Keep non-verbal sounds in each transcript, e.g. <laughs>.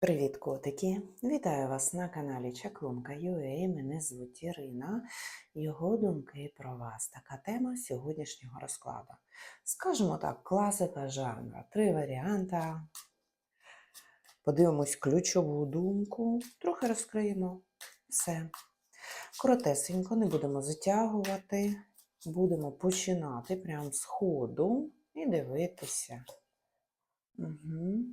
Привіт, котики! Вітаю вас на каналі Чаклунка UA. Мене звуть Ірина. Його думки про вас. Така тема сьогоднішнього розкладу. Скажімо так, класика жанру. Три варіанти. Подивимось ключову думку, трохи розкриємо все. Коротесенько, не будемо затягувати. Будемо починати прямо з ходу і дивитися. Угу.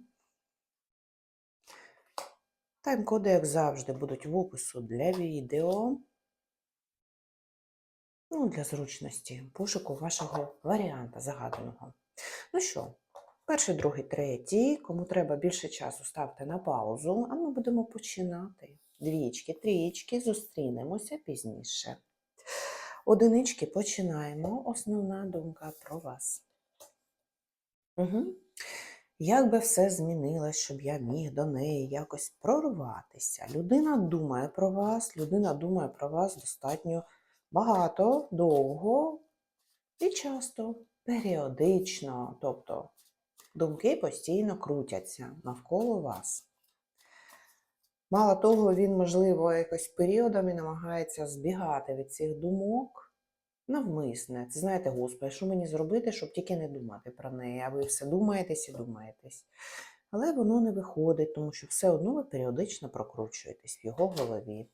Тайм-коди, як завжди, будуть в опису для відео. Ну, для зручності пошуку вашого варіанта загаданого. Ну що, перший, другий, третій. Кому треба більше часу, ставте на паузу, а ми будемо починати. Двічки, трієчки, зустрінемося пізніше. Одинички починаємо. Основна думка про вас. Угу. Як би все змінилось, щоб я міг до неї якось прорватися? Людина думає про вас, людина думає про вас достатньо багато, довго і часто, періодично. Тобто думки постійно крутяться навколо вас. Мало того, він, можливо, якось періодами намагається збігати від цих думок. Навмисне. Це знаєте, Господи, що мені зробити, щоб тільки не думати про неї, а ви все думаєтесь і думаєтесь. Але воно не виходить, тому що все одно ви періодично прокручуєтесь в його голові.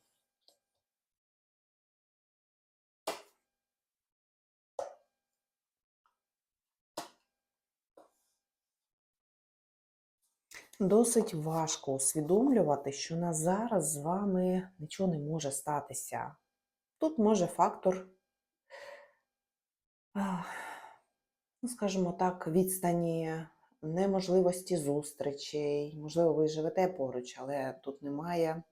Досить важко усвідомлювати, що на зараз з вами нічого не може статися. Тут може фактор ну, скажімо так, відстані, неможливості зустрічей. Можливо, ви живете поруч, але тут немає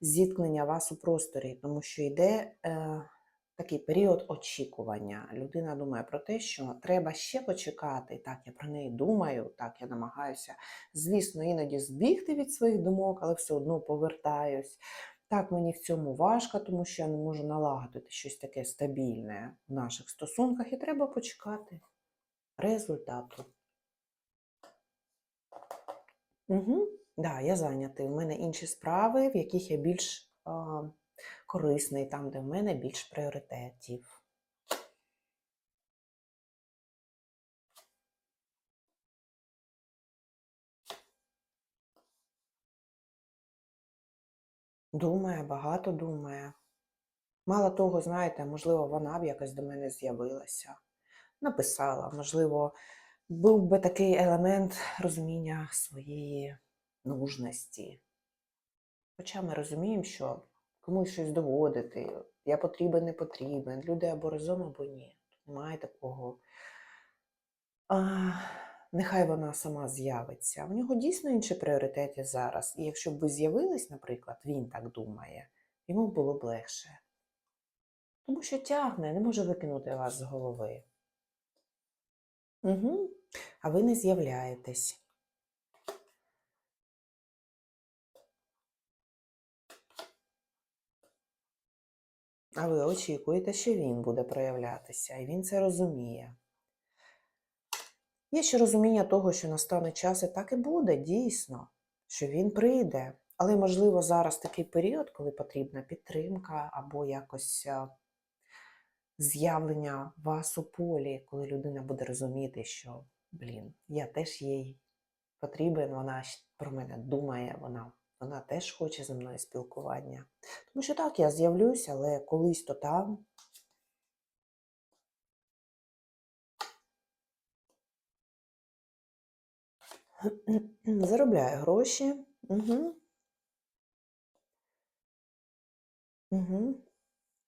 зіткнення вас у просторі, тому що йде е, такий період очікування. Людина думає про те, що треба ще почекати. Так, я про неї думаю, так, я намагаюся, звісно, іноді збігти від своїх думок, але все одно повертаюсь. Так, мені в цьому важко, тому що я не можу налагодити щось таке стабільне в наших стосунках, і треба почекати результату. Угу. Да, я зайнятий. У мене інші справи, в яких я більш а, корисний, там, де в мене більш пріоритетів. Думає, багато думає. Мало того, знаєте, можливо, вона б якось до мене з'явилася, написала, можливо, був би такий елемент розуміння своєї нужності. Хоча ми розуміємо, що комусь щось доводити, я потрібен, не потрібен, люди або разом, або ні. Немає такого. А, Нехай вона сама з'явиться. У нього дійсно інші пріоритети зараз. І якщо б ви з'явились, наприклад, він так думає, йому було б легше. Тому що тягне, не може викинути вас з голови. Угу. А ви не з'являєтесь. А ви очікуєте, що він буде проявлятися, і він це розуміє. Є ще розуміння того, що настане час і так і буде, дійсно, що він прийде. Але, можливо, зараз такий період, коли потрібна підтримка або якось з'явлення вас у полі, коли людина буде розуміти, що, блін, я теж їй потрібен, вона про мене думає, вона вона теж хоче зі мною спілкування. Тому що так, я з'явлюся, але колись то там. Заробляє гроші. Угу. Угу.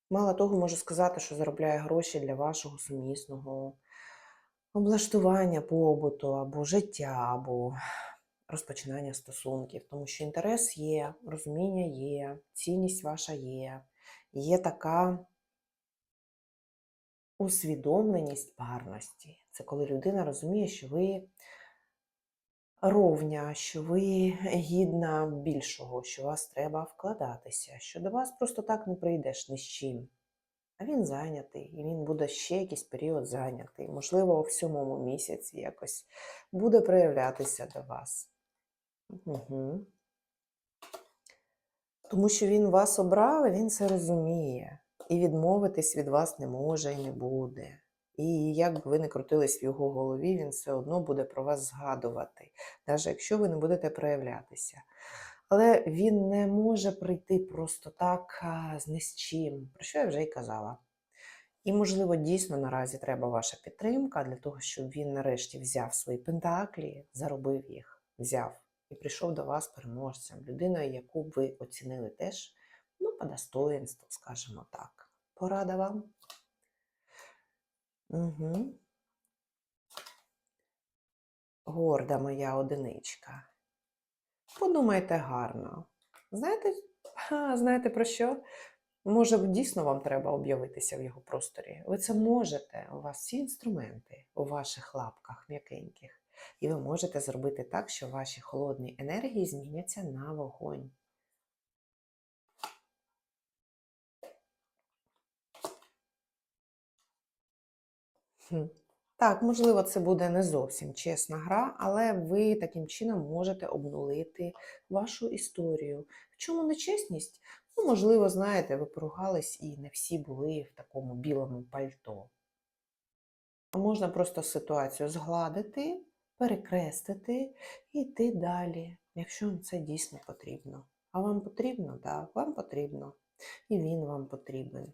Мало того, можу сказати, що заробляє гроші для вашого сумісного облаштування побуту, або життя, або розпочинання стосунків. Тому що інтерес є, розуміння є, цінність ваша є, є така усвідомленість парності. Це коли людина розуміє, що ви ровня, що ви гідна більшого, що вас треба вкладатися, що до вас просто так не прийдеш ні з чим. А він зайнятий, і він буде ще якийсь період зайнятий. Можливо, в сьомому місяці якось буде проявлятися до вас. Угу. Тому що він вас обрав, він це розуміє. І відмовитись від вас не може і не буде. І як би ви не крутились в його голові, він все одно буде про вас згадувати, навіть якщо ви не будете проявлятися. Але він не може прийти просто так з ні з чим, про що я вже й казала. І, можливо, дійсно наразі треба ваша підтримка для того, щоб він нарешті взяв свої пентаклі, заробив їх, взяв і прийшов до вас переможцем, людиною, яку б ви оцінили теж ну, по достоинству, скажімо так. Порада вам. Угу. Горда моя одиничка. Подумайте гарно. Знаєте, <laughs> знаєте про що? Може, дійсно вам треба об'явитися в його просторі. Ви це можете. У вас всі інструменти у ваших лапках м'якеньких. І ви можете зробити так, що ваші холодні енергії зміняться на вогонь. Так, можливо, це буде не зовсім чесна гра, але ви таким чином можете обнулити вашу історію. В чому нечесність? Ну, можливо, знаєте, ви поругались і не всі були в такому білому пальто. А можна просто ситуацію згладити, перекрестити і йти далі, якщо вам це дійсно потрібно. А вам потрібно? Так, вам потрібно. І він вам потрібен.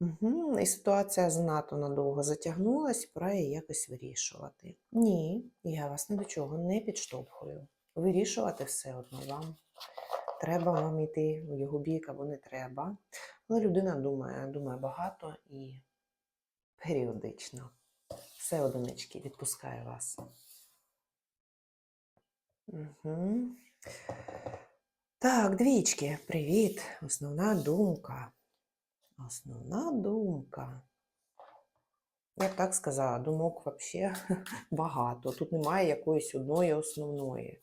Угу. І ситуація занадто надовго затягнулась, пора її якось вирішувати. Ні, я вас ні до чого не підштовхую. Вирішувати все одно вам. Треба вам йти в його бік або не треба. Але людина думає, думає багато і періодично. Все одинички відпускає вас. Угу. Так, двічки, привіт. Основна думка. Основна думка. Я б так сказала, думок взагалі <laughs> багато. Тут немає якоїсь одної основної.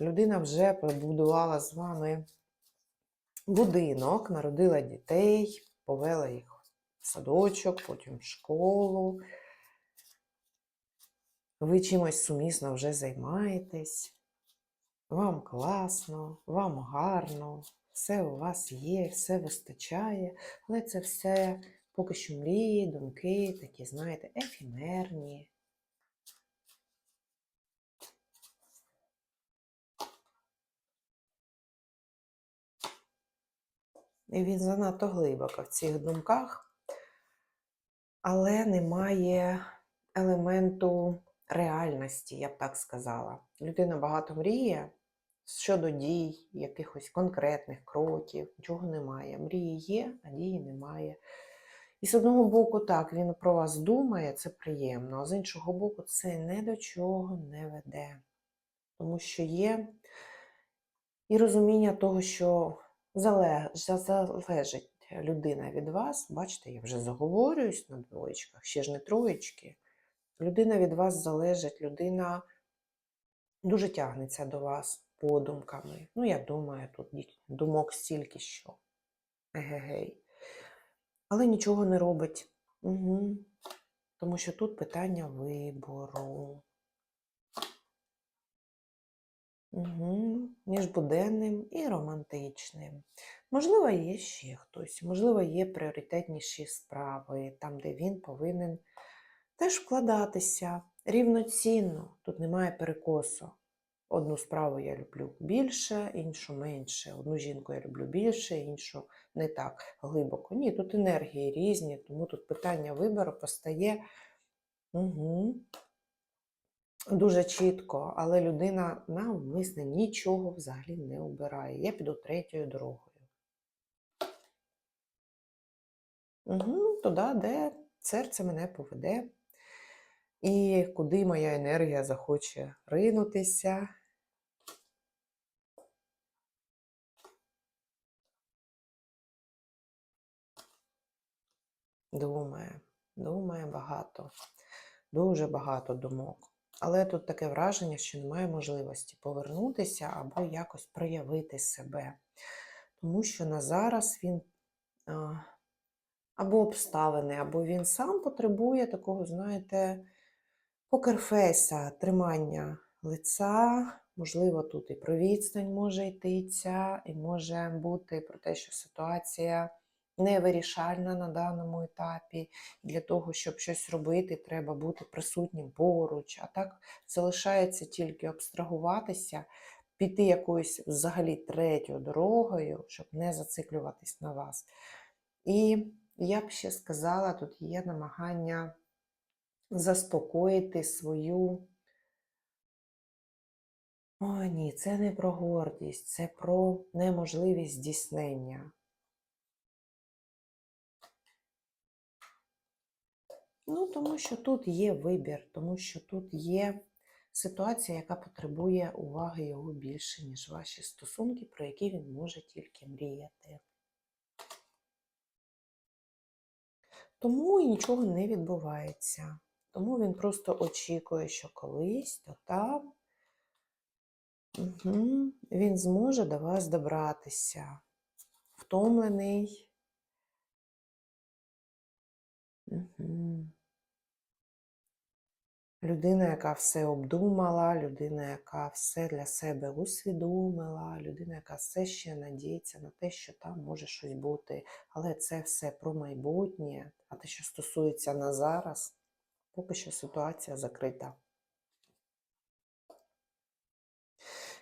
Людина вже побудувала з вами будинок, народила дітей, повела їх в садочок, потім в школу. Ви чимось сумісно вже займаєтесь. Вам класно, вам гарно, все у вас є, все вистачає, але це все поки що мрії, думки, такі, знаєте, ефімерні. І він занадто глибоко в цих думках, але немає елементу реальності, я б так сказала. Людина багато мріє щодо дій, якихось конкретних кроків, нічого немає. Мрії є, а дії немає. І з одного боку, так, він про вас думає, це приємно, а з іншого боку, це не до чого не веде. Тому що є і розуміння того, що зале- залежить людина від вас. Бачите, я вже заговорююсь на двоєчках, ще ж не троєчки. Людина від вас залежить, людина дуже тягнеться до вас подумками. Ну, я думаю, тут думок стільки що. Егегей. Але нічого не робить. Угу. Тому що тут питання вибору. Угу. Між буденним і романтичним. Можливо, є ще хтось, можливо, є пріоритетніші справи, там, де він повинен теж вкладатися рівноцінно. Тут немає перекосу. Одну справу я люблю більше, іншу менше. Одну жінку я люблю більше, іншу не так глибоко. Ні, тут енергії різні, тому тут питання вибору постає угу. дуже чітко, але людина навмисне нічого взагалі не обирає. Я піду третьою дорогою. Угу, туди, де серце мене поведе, і куди моя енергія захоче ринутися. Думає, думає багато, дуже багато думок. Але тут таке враження, що немає можливості повернутися або якось проявити себе. Тому що на зараз він або обставини, або він сам потребує такого, знаєте, покерфейса, тримання лиця, Можливо, тут і про відстань може йтися, і може бути про те, що ситуація невирішальна на даному етапі. Для того, щоб щось робити, треба бути присутнім поруч. А так залишається тільки абстрагуватися, піти якоюсь взагалі третьою дорогою, щоб не зациклюватись на вас. І я б ще сказала, тут є намагання заспокоїти свою. О, ні, це не про гордість, це про неможливість здійснення. Ну, тому що тут є вибір, тому що тут є ситуація, яка потребує уваги його більше, ніж ваші стосунки, про які він може тільки мріяти. Тому і нічого не відбувається. Тому він просто очікує, що колись, то там угу, він зможе до вас добратися. Втомлений. Угу. Людина, яка все обдумала, людина, яка все для себе усвідомила, людина, яка все ще надіється на те, що там може щось бути. Але це все про майбутнє, а те, що стосується на зараз, поки що ситуація закрита.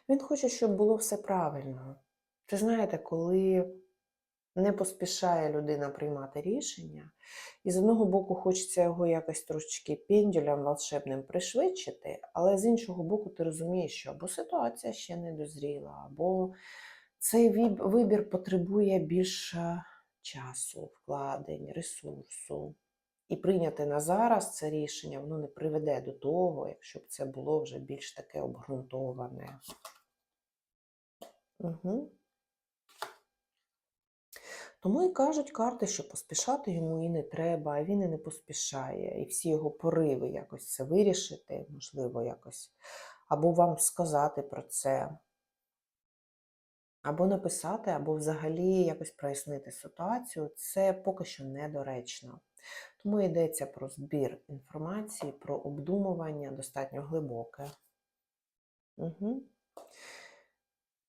Він хоче, щоб було все правильно. Ви знаєте, коли не поспішає людина приймати рішення, і з одного боку хочеться його якось трошечки пендюлем волшебним пришвидшити, але з іншого боку, ти розумієш, що або ситуація ще не дозріла, або цей вибір потребує більше часу, вкладень, ресурсу. І прийняти на зараз це рішення, воно не приведе до того, якщо б це було вже більш таке обґрунтоване. Угу. Тому і кажуть карти, що поспішати йому і не треба, а він і не поспішає. І всі його пориви якось це вирішити, можливо, якось, або вам сказати про це, або написати, або взагалі якось прояснити ситуацію, це поки що недоречно. Тому йдеться про збір інформації, про обдумування достатньо глибоке. Угу.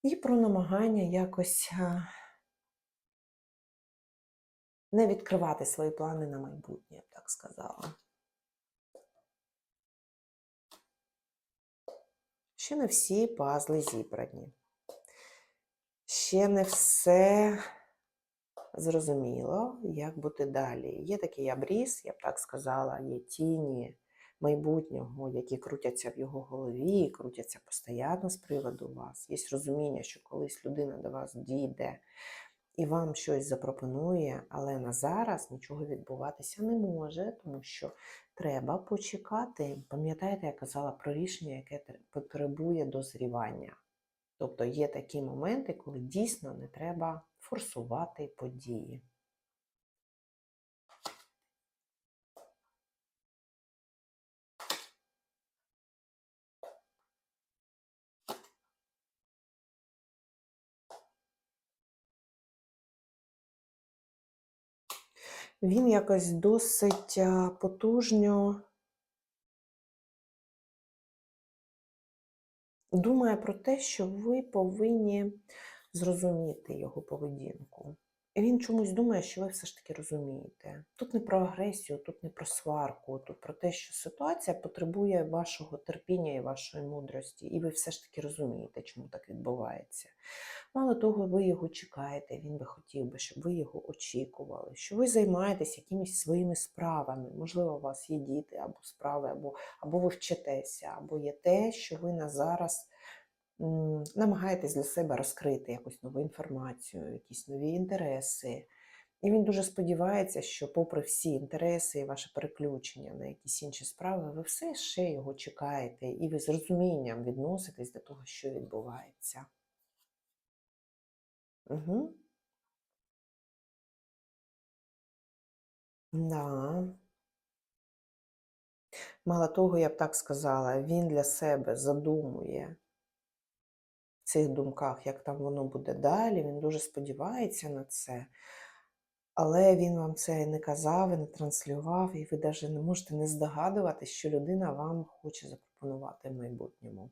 І про намагання якось не відкривати свої плани на майбутнє, я б так сказала. Ще не всі пазли зібрані. Ще не все зрозуміло, як бути далі. Є такий обріз, я б так сказала, є тіні майбутнього, які крутяться в його голові, крутяться постійно з приводу вас. Є розуміння, що колись людина до вас дійде і вам щось запропонує, але на зараз нічого відбуватися не може, тому що треба почекати. Пам'ятаєте, я казала про рішення, яке потребує дозрівання. Тобто є такі моменти, коли дійсно не треба форсувати події. Він якось досить потужно думає про те, що ви повинні зрозуміти його поведінку. Він чомусь думає, що ви все ж таки розумієте. Тут не про агресію, тут не про сварку, тут про те, що ситуація потребує вашого терпіння і вашої мудрості, і ви все ж таки розумієте, чому так відбувається. Мало того, ви його чекаєте, він би хотів би, щоб ви його очікували, що ви займаєтесь якимись своїми справами. Можливо, у вас є діти або справи, або, або ви вчитеся, або є те, що ви на зараз намагаєтесь для себе розкрити якусь нову інформацію, якісь нові інтереси. І він дуже сподівається, що, попри всі інтереси і ваше переключення на якісь інші справи, ви все ще його чекаєте, і ви з розумінням відноситесь до того, що відбувається. Угу. Да. Мало того, я б так сказала, він для себе задумує цих думках, як там воно буде далі, він дуже сподівається на це. Але він вам це не казав, і не транслював, і ви навіть не можете не здогадувати, що людина вам хоче запропонувати в майбутньому.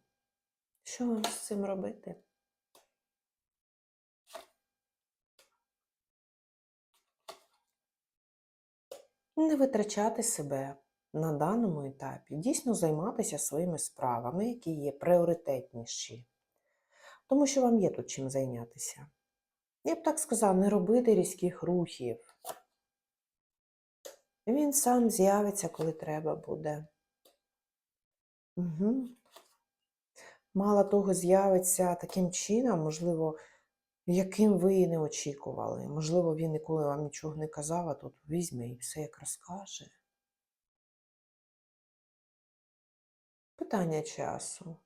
Що вам з цим робити? Не витрачати себе на даному етапі, дійсно займатися своїми справами, які є пріоритетніші. Тому що вам є тут чим зайнятися. Я б так сказав, не робити різких рухів. Він сам з'явиться, коли треба буде. Угу. Мало того, з'явиться таким чином, можливо, яким ви і не очікували. Можливо, він ніколи вам нічого не казав, а тут візьме і все як розкаже. Питання часу.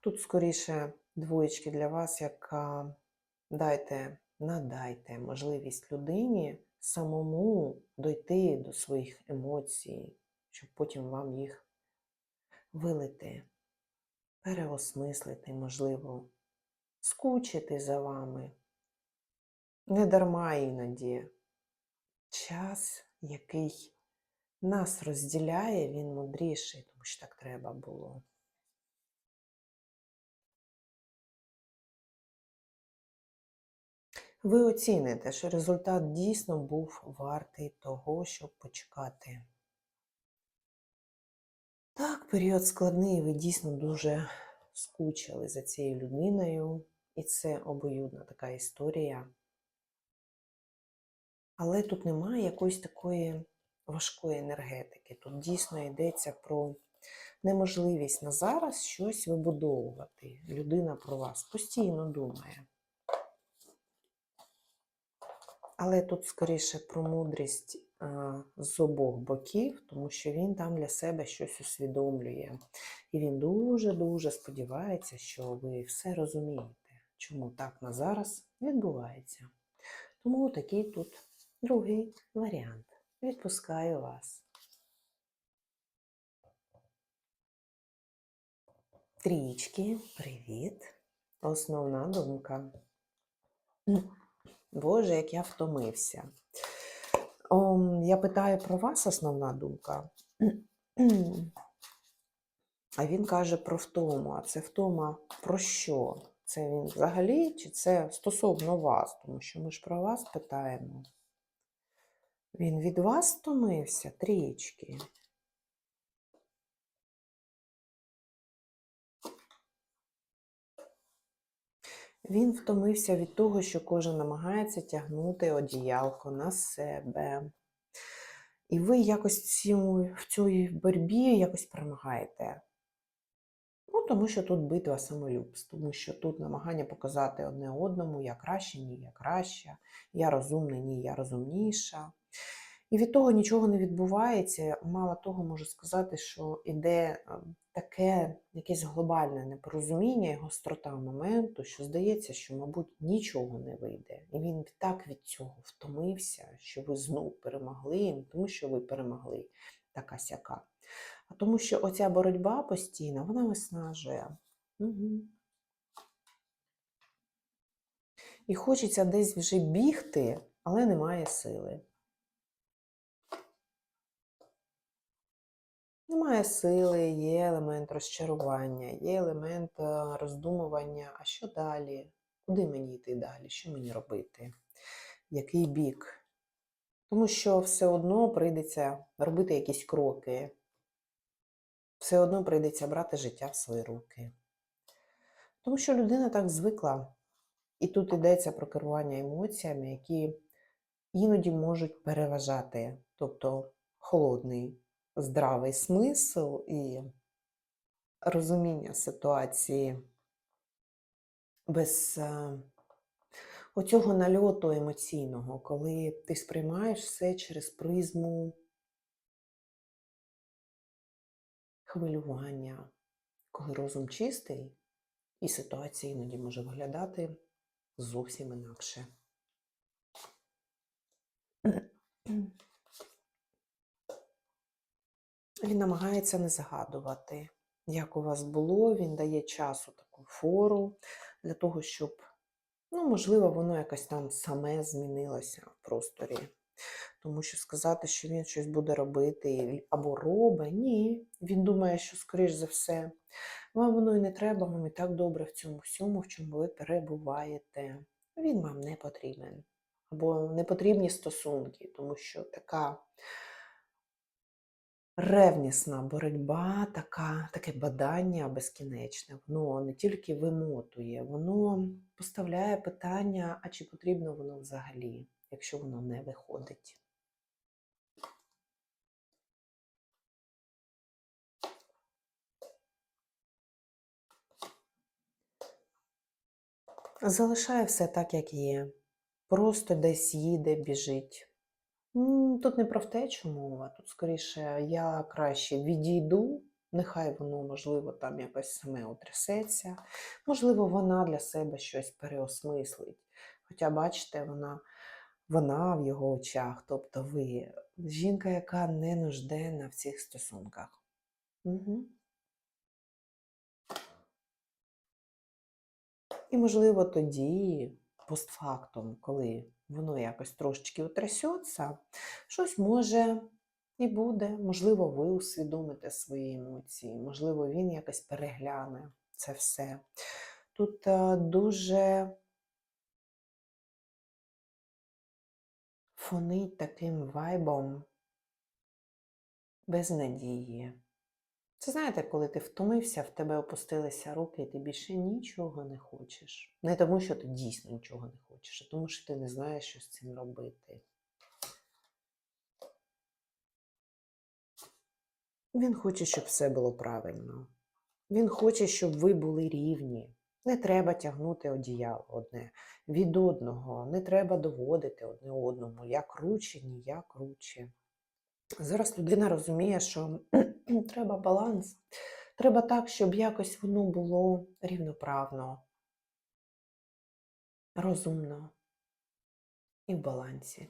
Тут скоріше двоєчки для вас, яка дайте, надайте можливість людині самому дойти до своїх емоцій, щоб потім вам їх вилити, переосмислити, можливо, скучити за вами. Не дарма іноді час, який нас розділяє, він мудріший, тому що так треба було. Ви оціните, що результат дійсно був вартий того, щоб почекати. Так, період складний, ви дійсно дуже скучили за цією людиною, і це обоюдна така історія. Але тут немає якоїсь такої важкої енергетики. Тут дійсно йдеться про неможливість на зараз щось вибудовувати. Людина про вас постійно думає. Але тут скоріше про мудрість з обох боків, тому що він там для себе щось усвідомлює. І він дуже-дуже сподівається, що ви все розумієте, чому так на зараз відбувається. Тому такий тут другий варіант. Відпускаю вас. Трічки, привіт. Основна думка. Боже, як я втомився. О, я питаю про вас основна думка. А він каже про втому. А це втома про що? Це він взагалі, чи це стосовно вас? Тому що ми ж про вас питаємо. Він від вас втомився трічки. Він втомився від того, що кожен намагається тягнути одіялко на себе. І ви якось в цьому- в цій боротьбі якось перемагаєте. Ну, тому що тут битва самолюбств, тому що тут намагання показати одне одному, я краще, ні, я краща, я розумний, ні, я розумніша. І від того нічого не відбувається. Мало того, можу сказати, що іде е, таке якесь глобальне непорозуміння і гострота моменту, що здається, що, мабуть, нічого не вийде. І він так від цього втомився, що ви знов перемогли, не тому що ви перемогли така сяка. А тому що оця боротьба постійна, вона виснажує. Угу. І хочеться десь вже бігти, але немає сили. Немає сили, є елемент розчарування, є елемент е, роздумування, а що далі? Куди мені йти далі? Що мені робити? Який бік? Тому що все одно прийдеться робити якісь кроки, все одно прийдеться брати життя в свої руки. Тому що людина так звикла, і тут йдеться про керування емоціями, які іноді можуть переважати, тобто холодний здравий смисл і розуміння ситуації без оцього нальоту емоційного, коли ти сприймаєш все через призму хвилювання, коли розум чистий, і ситуація іноді може виглядати зовсім інакше. Він намагається не згадувати, як у вас було, він дає часу таку фору для того, щоб, ну, можливо, воно якось там саме змінилося в просторі. Тому що сказати, що він щось буде робити або робить, ні. Він думає, що, скоріш за все, Вам воно і не треба, вам і так добре в цьому всьому, в чому ви перебуваєте. Він вам не потрібен. Або не потрібні стосунки, тому що така ревнісна боротьба, така, таке бадання безкінечне, воно не тільки вимотує, воно поставляє питання, а чи потрібно воно взагалі, якщо воно не виходить. Залишає все так, як є. Просто десь їде, біжить. Тут не про втечу мова, тут скоріше я краще відійду, нехай воно, можливо, там якось саме утрясеться, можливо, вона для себе щось переосмислить. Хоча, бачите, вона, вона в його очах, тобто ви, жінка, яка не нужденна в цих стосунках. Угу. І, можливо, тоді, постфактум, коли воно якось трошечки утрясеться, щось може і буде. Можливо, ви усвідомите свої емоції, можливо, він якось перегляне це все. Тут е, дуже фонить таким вайбом безнадії. Це знаєте, коли ти втомився, в тебе опустилися руки, і ти більше нічого не хочеш. Не тому, що ти дійсно нічого не хочеш, а тому, що ти не знаєш, що з цим робити. Він хоче, щоб все було правильно. Він хоче, щоб ви були рівні. Не треба тягнути одіяло одне від одного, не треба доводити одне одному. Я круче, ні, я круче. Зараз людина розуміє, що треба баланс. Треба так, щоб якось воно було рівноправно, розумно і в балансі.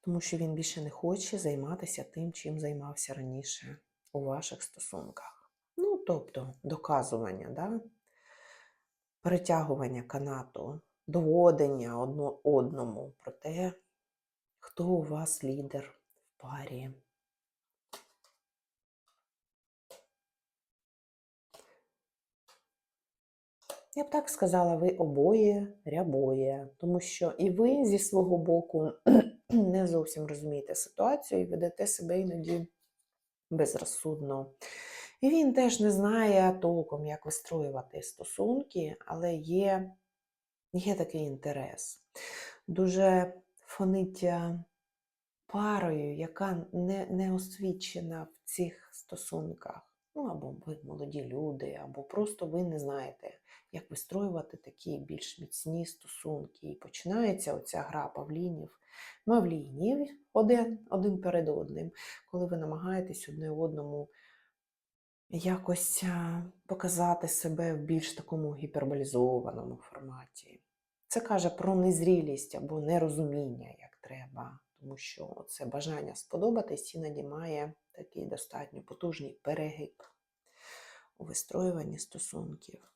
Тому що він більше не хоче займатися тим, чим займався раніше у ваших стосунках. Ну, тобто, доказування, да? перетягування канату, доводення одно одному про те, хто у вас лідер парі. Я б так сказала, ви обоє рябоє, тому що і ви зі свого боку <clears throat> не зовсім розумієте ситуацію і ведете себе іноді безрозсудно. І він теж не знає толком, як вистроювати стосунки, але є, є такий інтерес. Дуже фонить е, парою, яка не, не освічена в цих стосунках. Ну, або ви молоді люди, або просто ви не знаєте, як вистроювати такі більш міцні стосунки. І починається оця гра павлінів, мавлінів один, один перед одним, коли ви намагаєтесь одне одному якось показати себе в більш такому гіперболізованому форматі. Це каже про незрілість або нерозуміння, як треба, тому що це бажання сподобатись іноді має такий достатньо потужний перегиб у вистроюванні стосунків.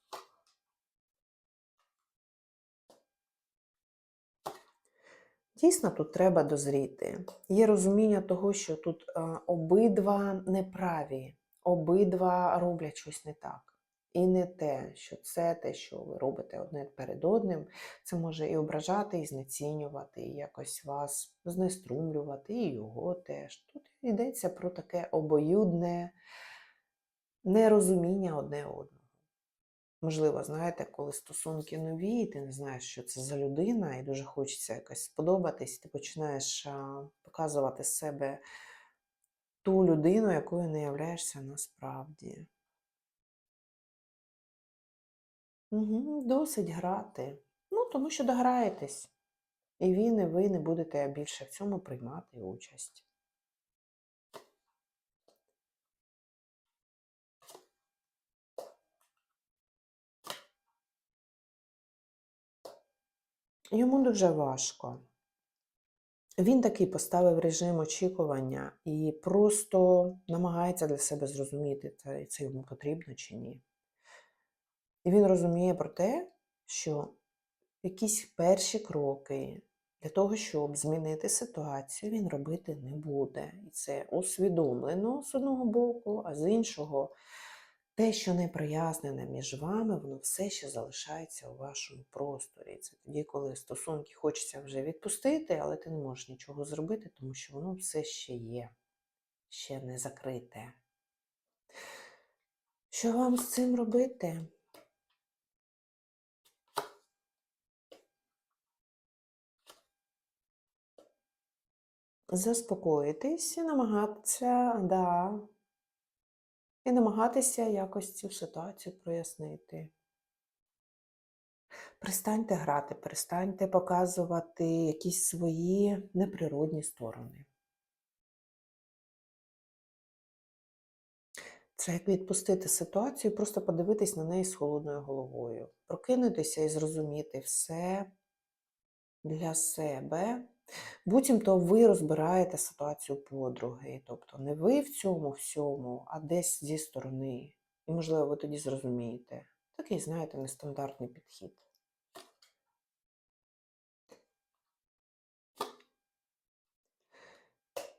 Дійсно, тут треба дозріти. Є розуміння того, що тут е, обидва неправі, обидва роблять щось не так. І не те, що це те, що ви робите одне перед одним, це може і ображати, і знецінювати, і якось вас знеструмлювати, і його теж. Тут йдеться про таке обоюдне нерозуміння одне одного. Можливо, знаєте, коли стосунки нові, і ти не знаєш, що це за людина, і дуже хочеться якось сподобатись, ти починаєш показувати себе ту людину, якою не являєшся насправді. Угу, досить грати. Ну, тому що дограєтесь. І він, і ви не будете більше в цьому приймати участь. Йому дуже важко. Він такий поставив режим очікування і просто намагається для себе зрозуміти, це, йому потрібно чи ні. І він розуміє про те, що якісь перші кроки Для того, щоб змінити ситуацію, він робити не буде. І це усвідомлено з одного боку, а з іншого, те, що не прояснене між вами, воно все ще залишається у вашому просторі. Це тоді, коли стосунки хочеться вже відпустити, але ти не можеш нічого зробити, тому що воно все ще є, ще не закрите. Що вам з цим робити? Заспокоїтись і намагатися, да, і намагатися якось цю ситуацію прояснити. Перестаньте грати, перестаньте показувати якісь свої неприродні сторони. Це як відпустити ситуацію, просто подивитись на неї з холодною головою, прокинутися і зрозуміти все для себе. Буцімто ви розбираєте ситуацію подруги. Тобто не ви в цьому всьому, а десь зі сторони. І, можливо, ви тоді зрозумієте. Такий, знаєте, нестандартний підхід.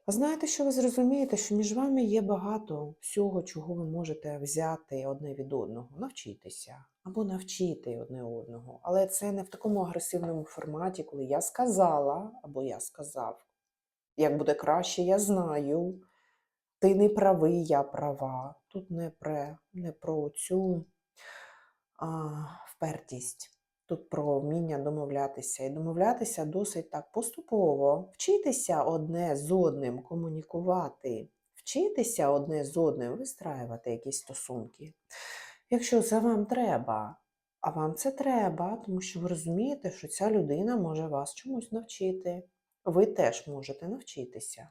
А знаєте, що ви зрозумієте, що між вами є багато всього, чого ви можете взяти одне від одного, навчитися або навчити одне одного. Але це не в такому агресивному форматі, коли я сказала або я сказав. Як буде краще, я знаю. Ти не правий, я права. Тут не про, не про цю а, впертість. Тут про вміння домовлятися. І домовлятися досить так поступово. Вчитися одне з одним комунікувати, вчитися одне з одним вистраювати якісь стосунки. Якщо це вам треба, а вам це треба, тому що ви розумієте, що ця людина може вас чомусь навчити. Ви теж можете навчитися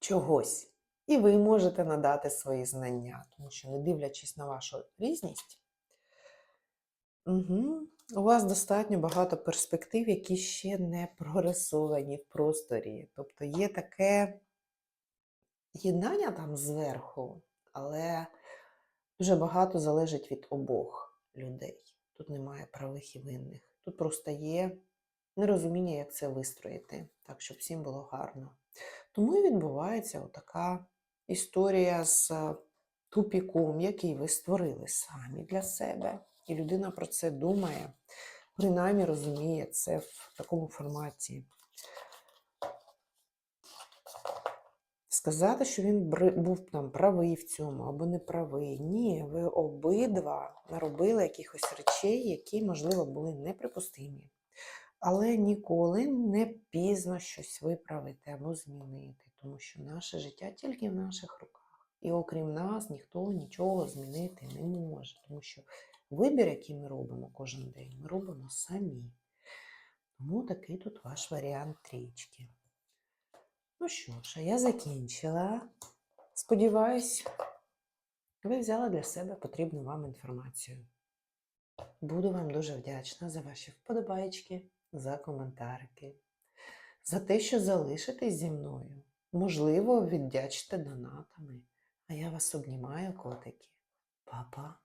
чогось. І ви можете надати свої знання, тому що, не дивлячись на вашу різність, Угу. У вас достатньо багато перспектив, які ще не прорисовані в просторі. Тобто є таке єднання там зверху, але дуже багато залежить від обох людей. Тут немає правих і винних. Тут просто є нерозуміння, як це вистроїти, так, щоб всім було гарно. Тому і відбувається отака історія з тупіком, який ви створили самі для себе. І людина про це думає, принаймні розуміє це в такому форматі. Сказати, що він був там правий в цьому або не правий. Ні, ви обидва наробили якихось речей, які, можливо, були неприпустимі. Але ніколи не пізно щось виправити або змінити, тому що наше життя тільки в наших руках. І окрім нас, ніхто нічого змінити не може, тому що Вибір, який ми робимо кожен день, ми робимо самі. Тому такий тут ваш варіант трічки. Ну що ж, я закінчила. Сподіваюсь, ви взяли для себе потрібну вам інформацію. Буду вам дуже вдячна за ваші вподобайки, за коментарики, за те, що залишитесь зі мною. Можливо, віддячите донатами. А я вас обнімаю, котики. Па-па!